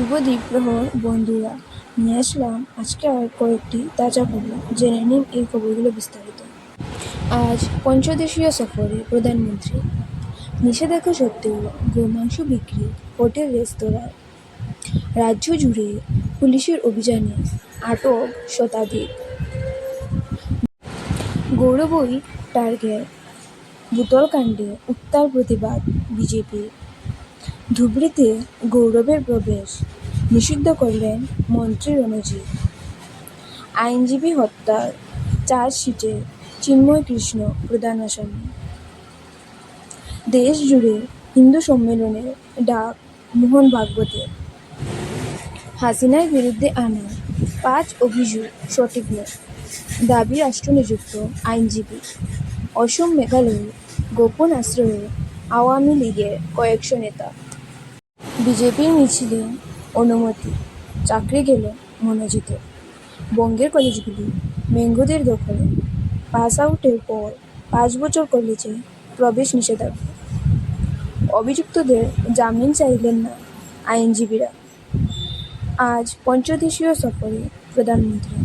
শুভ দ্বীপ্রহর বন্ধুরা, নিয়ে আসলাম আজকে আর কয়েকটি তাজা খবর। জেনে নিন এই খবরগুলো বিস্তারিত। আজ পঞ্চদেশীয় সফরে প্রধানমন্ত্রী। নিষেধাজ্ঞা সত্ত্বেও গোমাংস বিক্রি, হোটেল রেস্তোরাঁয় রাজ্য জুড়ে পুলিশের অভিযানে আটক শতাধিক। গৌরবই টার্গেট। বুতলকাণ্ডে উত্তাল প্রতিবাদ বিজেপির। ধুবড়ীতে গৌরবের প্রবেশ নিষিদ্ধ করলেন মন্ত্রী রণজিৎ আইনজীবী হত্যার চার্জশিটে চিন্ময় কৃষ্ণ প্রধান আসামি দেশ জুড়ে হিন্দু সম্মেলনের ডাক মোহন ভাগবতের। হাসিনার বিরুদ্ধে আনা পাঁচ অভিযোগ সঠিক নয়, দাবি রাষ্ট্রনিযুক্ত আইনজীবী। অসম মেঘালয়ে গোপন আশ্রয়ে আওয়ামী লীগের কয়েকশো নেতা বিজেপির মিছিলে অনুমতি। চাকরি গেল মনোজিতের। বঙ্গের কলেজগুলি ম্যাঙ্গোদের দখলে। পাস আউটের পর পাঁচ বছর কলেজে প্রবেশ নিষেধাজ্ঞা। অভিযুক্তদের জামিন চাইলেন না আইনজীবীরা। আজ পঞ্চদেশীয় সফরে প্রধানমন্ত্রী।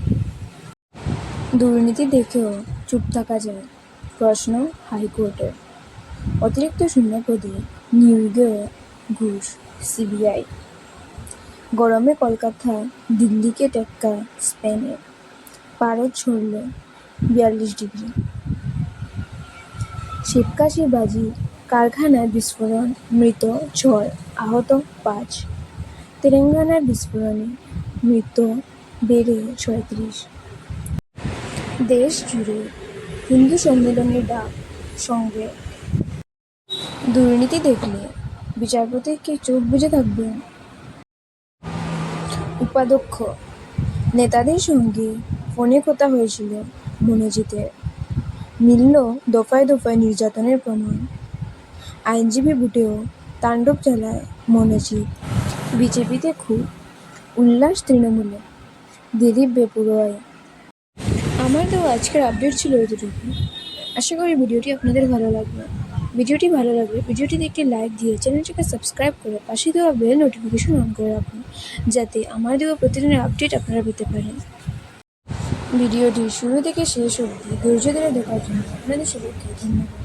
দুর্নীতি দেখেও চুপ থাকা যায় প্রশ্ন হাইকোর্টের। অতিরিক্ত শূন্য পদে নিয়োগে ঘুষ সিবিআই গরমে কলকাতা, দিল্লিকে টেক্কা, স্পেনে। পারদ ছড়ল বিয়াল্লিশ ডিগ্রি। শিবকাশি বাজি কারখানায় বিস্ফোরণ, মৃত ছয় আহত পাঁচ। তেলেঙ্গানার বিস্ফোরণে মৃত, বেড়ে ছয়ত্রিশ। দেশ জুড়ে হিন্দু সম্মেলনের ডাক, সঙ্গে। দুর্নীতি দেখলে বিচারপতি কি চোখ বুঝে থাকবেন উপাধ্যক্ষ, নেতাদের সঙ্গে ফোনে কথা হয়েছিল মনোজিতের। মিলল দফায় দফায় নির্যাতনের প্রমাণ। আইনজীবী বুটেও তাণ্ডব চালায় মনোজিৎ। বিজেপিতে খুব উল্লাস তৃণমূলে। দিলীপ বেপুরোয় আমার তো আজকের আপডেট ছিল এতটুকু আশা করি ভিডিওটি আপনাদের ভালো লাগবে। ভিডিওটি ভালো লাগলে ভিডিওটিতে একটি লাইক দিয়ে চ্যানেলটিকে সাবস্ক্রাইব করে পাশে দেওয়া বেল নোটিফিকেশন অন করে রাখুন, যাতে আমার দেওয়া প্রতিদিনের আপডেট আপনারা পেতে পারেন। ভিডিওটি শুরু থেকে শেষ অবধি ধৈর্য ধরে দেখার জন্য আপনাদের সবাইকে ধন্যবাদ।